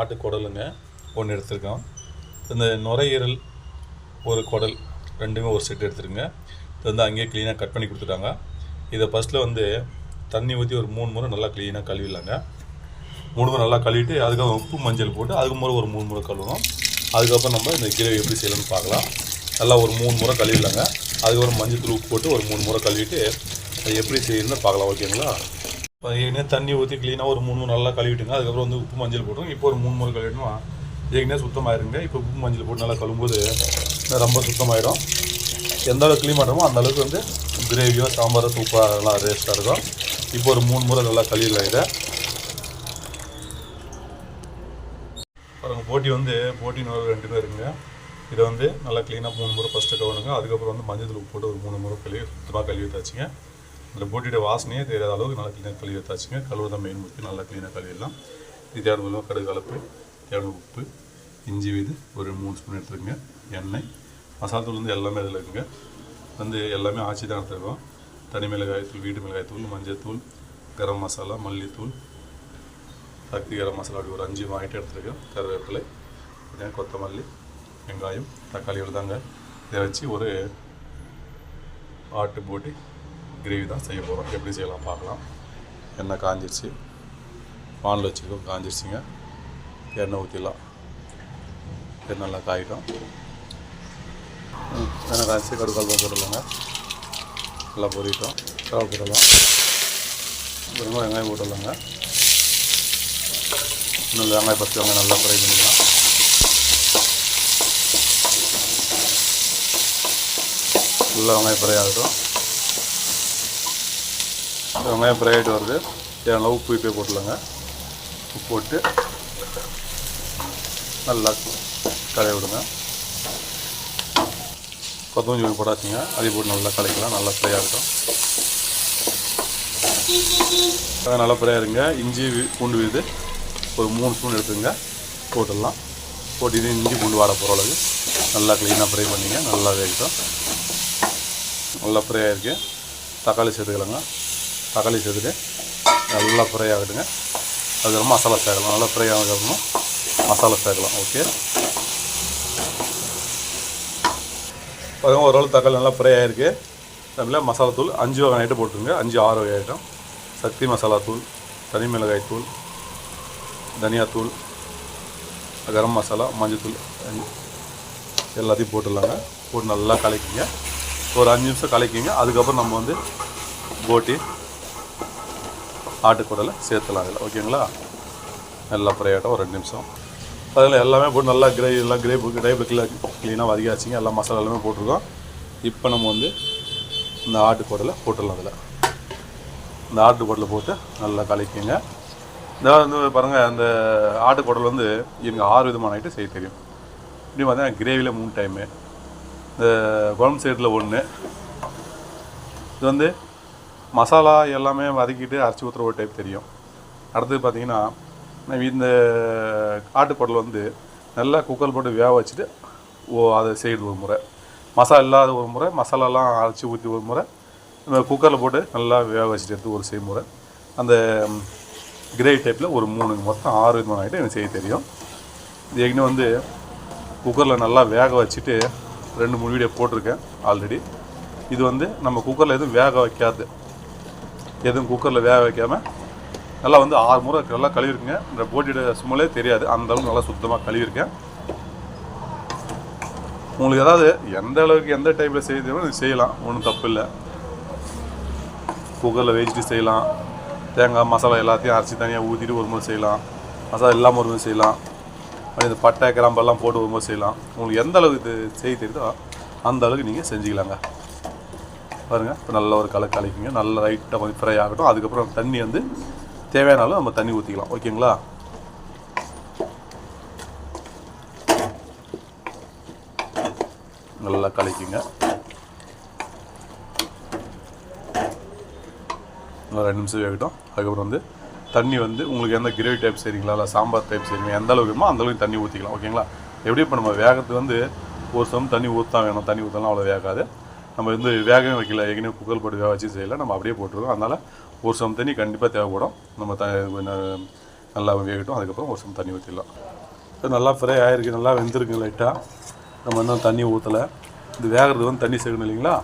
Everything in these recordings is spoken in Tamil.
ஆட்டு குடலுங்க ஒன்று எடுத்துருக்கோம். இந்த நுரையீரல் ஒரு குடல் ரெண்டுமே ஒரு செட் எடுத்துருங்க இது வந்து அங்கேயே க்ளீனாக கட் பண்ணி கொடுத்துட்டாங்க. இதை ஃபஸ்ட்டில் வந்து தண்ணி ஊற்றி ஒரு மூணு முறை நல்லா க்ளீனாக கழுவிடலாங்க. மூணு முறை நல்லா கழுவிட்டு அதுக்கப்புறம் உப்பு மஞ்சள் போட்டு அதுக்கு முறை ஒரு மூணு முறை கழுவணும். அதுக்கப்புறம் நம்ம இந்த கிரேவி எப்படி செய்யலாம்னு பார்க்கலாம். நல்லா ஒரு மூணு முறை கழுவிடலாங்க. அதுக்கப்புறம் மஞ்சள் தூள் உப்பு போட்டு ஒரு மூணு முறை கழுவிட்டு அது எப்படி செய்யணும்னு பார்க்கலாம் ஓகேங்களா ஏற்கனவே தண்ணி ஊற்றி க்ளீனாக ஒரு மூணு நல்லா கழுவிட்டுங்க. அதுக்கப்புறம் வந்து உப்பு மஞ்சள் போட்டுருங்க. இப்போ ஒரு மூணு முறை கழுவிட்டோம்னா ஏற்கனவே சுத்தமாயிருங்க. இப்போ உப்பு மஞ்சள் போட்டு நல்லா கழுவும்போது ரொம்ப சுத்தமாயிடும். எந்த அளவுக்கு க்ளீன் பண்ணுறோமோ அந்த அளவுக்கு வந்து கிரேவியோ சாம்பாரோ சூப்பராக நல்லா டேஸ்ட்டாக இருக்கும். இப்போ ஒரு மூணு முறை நல்லா கழுவிடலாம் இதை. பாருங்க போட்டி வந்து போட்டின்னு ஒரு ரெண்டு பேர் இருங்க. இதை வந்து நல்லா க்ளீனாக மூணு முறை ஃபஸ்ட்டு கவனுங்க அதுக்கப்புறம் வந்து மஞ்சள் தூள் போட்டு ஒரு மூணு முறை கழுவி சுத்தமாக கழுவி வச்சாச்சுங்க அந்த போட்டியோட வாசனையே தெரியாத அளவுக்கு நல்லா க்ளீனாக கழுவி வச்சாச்சுங்க கழுவு தான் மெயின் முக்கியம். நல்லா க்ளீனாக கழுவிடலாம். இது தேவையான கடுகு கலப்பு தேவை உப்பு இஞ்சி வீது ஒரு மூணு ஸ்பூன் எடுத்துருங்க எண்ணெய் மசாலா தூள் வந்து எல்லாமே அதில் இருக்குங்க. வந்து எல்லாமே ஆச்சி தான் எடுத்துருக்கோம். தனி மிளகாய் தூள் வீட்டு மிளகாய்த்தூள் மஞ்சத்தூள் மஞ்சள் தூள் கரம் மசாலா மல்லித்தூள் சக்தி கரம் மசாலா அப்படி ஒரு அஞ்சு வாங்கிட்டு எடுத்துருக்கேன் கருவேப்பிலை கொத்தமல்லி வெங்காயம் தக்காளி தாங்க இதை வச்சு ஒரு ஆட்டு போட்டு கிரேவி தான் செய்ய போகிறோம் எப்படி செய்யலாம் பார்க்கலாம். எண்ணெய் காஞ்சிருச்சு. பானில் வச்சுக்கோ காஞ்சிருச்சுங்க. எண்ணெய் ஊற்றிடலாம் எண்ணெய் நல்லா காயிடும் எண்ணெய் காய்ச்சி கடுக்கால் போட்டுடலாங்க நல்லா பொரிட்டோம். கருவேப்பிலை போடலாம் அப்புறமா வெங்காயம் போட்டுடலாங்க. இன்னும் வெங்காயம் பத்து வெங்காயம் நல்லா ஃப்ரை பண்ணிக்கலாம். நல்லா வெங்காயம் ஃப்ரை ஆகட்டும். வெங்காயம் ஃப்ரை ஆகிட்டு வருது. தேவையான உப்பு இப்போ போட்டுலாங்க உப்பு போட்டு நல்லா களைய விடுங்க. கொத்தமல்லி தூள் போட்டாச்சுங்க போட்டு நல்லா கலைக்கலாம் நல்லா ஃப்ரை ஆகட்டும். அது நல்லா ஃப்ரை ஆயிருங்க. இஞ்சி பூண்டு விது ஒரு மூணு ஸ்பூன் எடுத்துங்க போட்டுடலாம். போட்டு இது இஞ்சி பூண்டு வாட போகிற அளவுக்கு நல்லா க்ளீனாக ஃப்ரை பண்ணிங்க. நல்லா வேகட்டும். நல்லா ஃப்ரை ஆகிருக்கு தக்காளி சேர்த்துக்கலாங்க. தக்காளி சேர்த்துட்டு நல்லா ஃப்ரை ஆகட்டுங்க. அதுக்கப்புறம் மசாலா சேர்க்கலாம் நல்லா ஃப்ரை ஆனதுக்கப்புறம் மசாலா சேர்க்கலாம் ஓகே அதுவும் ஓரளவு தக்காளி நல்லா ஃப்ரை ஆகிருக்கு அதில் மசாலா தூள் அஞ்சு வகை ஐட்டம் போட்டுருங்க. அஞ்சு ஆறு வகை ஐட்டம் சக்தி மசாலா தூள் தனி மிளகாய் தூள் தனியாத்தூள் கரம் மசாலா மஞ்சத்தூள் எல்லாத்தையும் போட்டுடலாங்க. போட்டு நல்லா கலக்கிங்க. ஒரு அஞ்சு நிமிஷம் கலக்கிங்க. அதுக்கப்புறம் நம்ம வந்து போட்டி ஆட்டுக்குடலை சேர்த்துலாம் அதில் ஓகேங்களா? நல்லா ஃப்ரை ஒரு ரெண்டு நிமிஷம். அதில் எல்லாமே போட்டு நல்லா கிரேவி எல்லாம் கிரேவி கிரேப்பு க்ளீனாக வதக்கியாச்சுங்க. எல்லா மசாலா எல்லாமே போட்டிருக்கோம். இப்போ நம்ம வந்து இந்த ஆட்டுக்குடலை போட்டுடலாம் அதில் இந்த ஆட்டுக்குடலை போட்டு நல்லா கலக்கிங்க. இந்த வந்து பாருங்கள் அந்த ஆட்டுக்குடல் வந்து எனக்கு ஆறு விதமான ஐட்டம் செய்ய தெரியும். இப்படி பார்த்தீங்கன்னா கிரேவியில் மூணு டைமு இந்த குழம்பு சைடில் ஒன்று இது வந்து மசாலா எல்லாமே வதக்கிட்டு அரைச்சி ஊற்றுற ஒரு டைப் தெரியும். அடுத்தது பார்த்தீங்கன்னா இந்த ஆட்டுக்குடல் வந்து நல்லா குக்கர் போட்டு வேக வச்சுட்டு ஓ அதை செய்கிறது ஒரு முறை. மசாலா இல்லாத ஒரு முறை மசாலாலாம் அரைச்சி ஊற்றி ஒரு முறை நம்ம குக்கரில் போட்டு நல்லா வேக வச்சுட்டு எடுத்து ஒரு செய்முறை அந்த கிரேவி டைப்பில் ஒரு மூணு மொத்தம் ஆறு விதமான ஐட்டம் எனக்கு செய்ய தெரியும். இது ஏற்கனவே வந்து குக்கரில் நல்லா வேக வச்சுட்டு ரெண்டு மூணு வீடியோ போட்டிருக்கேன் ஆல்ரெடி இது வந்து நம்ம குக்கரில் எதுவும் வேக வைக்காது. எதுவும் குக்கரில் வேக வைக்காமல் நல்லா வந்து ஆறு முறை நல்லா கழுவிருக்குங்க. இந்த போட்டியோட சும்மலே தெரியாது. அந்த அளவுக்கு நல்லா சுத்தமாக கழுவிருக்கேன். உங்களுக்கு ஏதாவது எந்த அளவுக்கு எந்த டைப்பில் செய்யணும் செய்யலாம். ஒன்றும் தப்பு இல்லை. குக்கரில் வச்சுட்டு செய்யலாம். தேங்காய் மசாலா எல்லாத்தையும் அரைச்சி தனியாக ஊற்றிட்டு ஒரு முறை செய்யலாம். மசாலா இல்லாமல் ஒரு முறை செய்யலாம். அப்படி இந்த பட்டை கிராம்பெல்லாம் போட்டு ஒரு முறை செய்யலாம். உங்களுக்கு எந்த அளவுக்கு இது செய்ய தெரியுதோ அந்த அளவுக்கு நீங்கள் செஞ்சுக்கலாங்க. பாருங்கள் இப்போ நல்ல ஒரு கலக்கு கலக்கிங்க நல்ல லைட்டாக கொஞ்சம் ஃப்ரை ஆகட்டும். அதுக்கப்புறம் தண்ணி வந்து தேவையான அளவு நம்ம தண்ணி ஊற்றிக்கலாம் ஓகேங்களா நல்லா கலக்கிங்க. இன்னும் ரெண்டு நிமிஷம் வேகட்டும். அதுக்கப்புறம் வந்து தண்ணி வந்து உங்களுக்கு எந்த கிரேவி டைப் செய்கிறீங்களா இல்லை சாம்பார் டைப் செய்கிறீங்க எந்த அளவுக்கு வேணுமோ அந்த அளவுக்கு தண்ணி ஊற்றிக்கலாம் ஓகேங்களா எப்படி இப்போ நம்ம வேகத்துக்கு வந்து ஒரு சம் தண்ணி ஊற்றா வேணும். தண்ணி ஊற்றலாம் அவ்வளோ வேகாது. நம்ம வந்து வேகவே வைக்கல ஏற்கனவே குக்கர் போட்டு வேக வச்சு செய்யலை நம்ம அப்படியே போட்டுருக்கோம் அதனால் ஒரு சம் தண்ணி கண்டிப்பாக தேவைப்படும். நம்ம த நல்லா வேகட்டும் அதுக்கப்புறம் ஒரு சம் தண்ணி ஊற்றிடலாம் இப்போ நல்லா ஃப்ரை ஆகிருக்கு நல்லா வெந்திருக்கு லைட்டாக நம்ம இன்னும் தண்ணி ஊற்றலை இது வேகிறது வந்து தண்ணி சேர்க்கணும் இல்லைங்களா?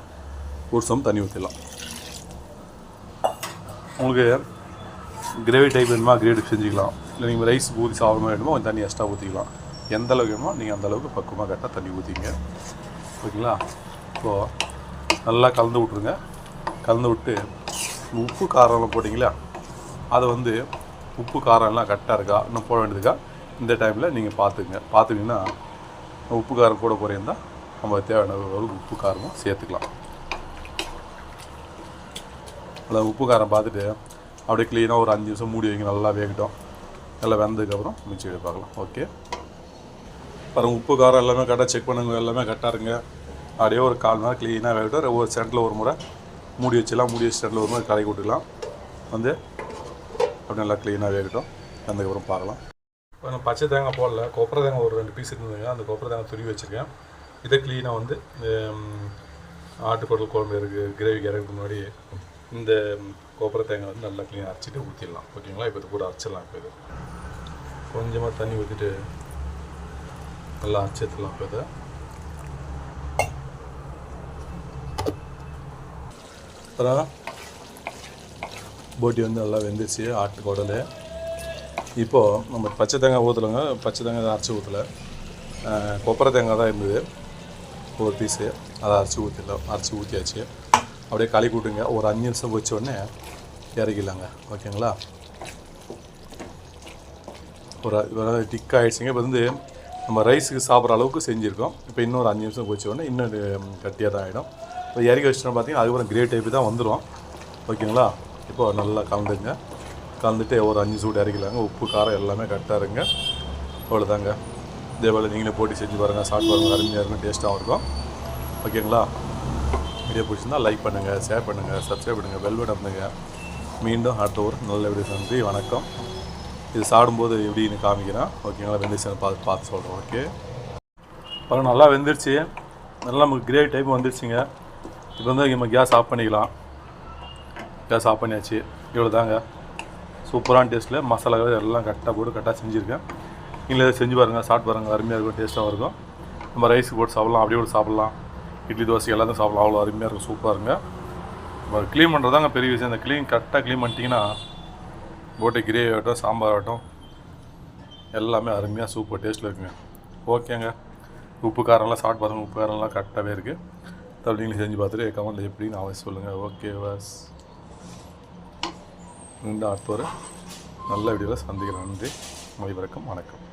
ஒரு சம் தண்ணி ஊற்றிடலாம் உங்களுக்கு கிரேவி டைப் வேணுமா கிரேவி செஞ்சுக்கலாம். இல்லை நீங்கள் ரைஸ் ஊற்றி சாப்பிட வேணுமோ கொஞ்சம் தண்ணி எக்ஸ்ட்ரா ஊற்றிக்கலாம் எந்த அளவுக்கு வேணுமோ நீங்கள் அந்த அளவுக்கு பக்குவமாக கரெக்டாக தண்ணி ஊற்றிங்க ஓகேங்களா? இப்போது நல்லா கலந்து விட்ருங்க கலந்து விட்டு உப்பு காரம்லாம் போட்டிங்களா? அதை வந்து உப்பு காரம் எல்லாம் கரெக்டாக இருக்கா? இன்னும் போட வேண்டியதுக்கா இந்த டைமில் நீங்கள் பார்த்துக்குங்க பார்த்துட்டிங்கன்னா உப்பு காரம் கூட குறையிருந்தால் நம்ம தேவையான அளவுக்கு உப்பு காரமும் சேர்த்துக்கலாம். அதில் உப்பு காரம் பார்த்துட்டு அப்படியே க்ளீனாக ஒரு அஞ்சு நிமிஷம் மூடி வைங்க. நல்லா வேகட்டும். நல்லா வெந்ததுக்கப்புறம் மிச்சம் பார்க்கலாம். ஓகே பாருங்கள் உப்பு காரம் எல்லாமே கரெக்டாக செக் பண்ணுங்க. எல்லாமே கரெக்டாக இருங்க அப்படியே ஒரு கால் மணி நேரம் க்ளீனாக வேகட்டும் ஒரு சென்டரில் ஒரு முறை மூடி வச்சிடலாம். மூடி வச்சு சென்டரில் ஒரு முறை கலக்கி விட்டுக்கலாம் வந்து அப்படி நல்லா க்ளீனாக வேகட்டும் அதுக்கப்புறம் பார்க்கலாம். இப்போ நான் பச்சை தேங்காய் போடல. கொப்பரை தேங்காய் ஒரு ரெண்டு பீஸ் இருந்ததுங்க அந்த கொப்பரை தேங்காய் துருவி வச்சுருக்கேன். இதை க்ளீனாக வந்து ஆட்டுக்குடல் குழம்பு இருக்குது கிரேவிக்கு இறக்கு முன்னாடி இந்த கொப்பரை தேங்காய் வந்து நல்லா க்ளீனாக அரைச்சிட்டு ஊற்றிடலாம் ஓகேங்களா? இப்போ இது கூட அரைச்சிடலாம் இப்போ இது. கொஞ்சமாக தண்ணி ஊற்றிட்டு நல்லா அரைச்சிடலாம் இப்போ இதை. அப்புறம் போட்டி வந்து நல்லா வெந்துச்சு ஆட்டு குடல். இப்போது நம்ம பச்சை தேங்காய் ஊற்றலைங்க பச்சை தேங்காய் அரைச்சி ஊற்றலை கொப்பரை தேங்காய் தான் இருந்தது. ஒரு பீஸு அதை அரைச்சி ஊற்றிடலாம் அரைச்சி ஊற்றியாச்சு அப்படியே களி கூட்டுங்க. ஒரு அஞ்சு நிமிஷம் வச்ச உடனே இறக்கிடலாங்க. ஓகேங்களா? ஒரு டிக் ஆகிடுச்சிங்க இப்போ வந்து நம்ம ரைஸுக்கு சாப்பிட்ற அளவுக்கு செஞ்சுருக்கோம். இப்போ இன்னொரு அஞ்சு நிமிஷம் வச்ச உடனே இன்னும் கட்டியாக தான் ஆகிடும் இப்போ இறக்கி வச்சிட்டோம் பார்த்தீங்கன்னா அதுக்கப்புறம் கிரே டைப்பு தான் வந்துடும் ஓகேங்களா? இப்போ நல்லா கலந்துங்க கலந்துட்டு ஒரு அஞ்சு சூடு இறக்கலாங்க. உப்பு காரம் எல்லாமே கரெக்டாக இருங்க. அவ்வளோதாங்க இதே போல் நீங்களே போட்டி செஞ்சு பாருங்கள் சாப்பிட்டு பாருங்கள் அருமையாக இருக்கும் டேஸ்ட்டாகவும் இருக்கும். ஓகேங்களா? வீடியோ பிடிச்சிருந்தா லைக் பண்ணுங்கள் ஷேர் பண்ணுங்கள் சப்ஸ்கிரைப் பண்ணுங்கள் பெல் பட்டன் மீண்டும் அடுத்த ஒரு நல்ல வீடியோ நன்றி வணக்கம். இது சாப்பிடும்போது எப்படின்னு காமிக்கிறேன். ஓகேங்களா? வெந்துச்சுன்னு பார்த்து பார்த்து சொல்கிறேன் ஓகே. பாருங்க நல்லா வெந்துருச்சு. நல்லா நமக்கு கிரேவி டைப் வந்துருச்சுங்க. இப்போ வந்து நம்ம கேஸ் ஆஃப் பண்ணிக்கலாம். கேஸ் ஆஃப் பண்ணியாச்சு. இவ்வளோ தாங்க சூப்பரான டேஸ்ட்டில் மசாலா எல்லாம் கரெக்டாக போட்டு கரெக்டாக செஞ்சுருக்கேன். நீங்களே செஞ்சு பாருங்கள் சாப்பிட்டு பாருங்கள் அருமையாக இருக்கும். டேஸ்ட்டாக இருக்கும். நம்ம ரைஸ் போட்டு சாப்பிட்லாம். அப்படியே கூட சாப்பிட்லாம். இட்லி தோசை எல்லாத்தையும் சாப்பிட்லாம். அவ்வளோ அருமையாக இருக்கும். சூப்பராக இருங்க. நம்ம க்ளீன் பண்ணுறதாங்க பெரிய விஷயம். இந்த க்ளீன் கரெக்டாக க்ளீன் பண்ணிட்டீங்கன்னா போட்டு கிரேவி ஆகட்டும் சாம்பார் ஆகட்டும் எல்லாமே அருமையாக சூப்பர் டேஸ்ட்டில் இருக்குங்க. ஓகேங்க உப்பு காரம்லாம் சாப்பிட்டு பாருங்கள் உப்பு காரம்லாம் கரெக்டாகவே இருக்குது தவிர நீங்கள் செஞ்சு பார்த்துட்டு கமெண்ட்டில் எப்படின்னு அவசியம் சொல்லுங்கள் ஓகே வாஸ் இந்த அடுத்த ஒரு நல்ல வீடியோவில் சந்திக்கிறேன். நன்றி. மொழி வணக்கம் வணக்கம்.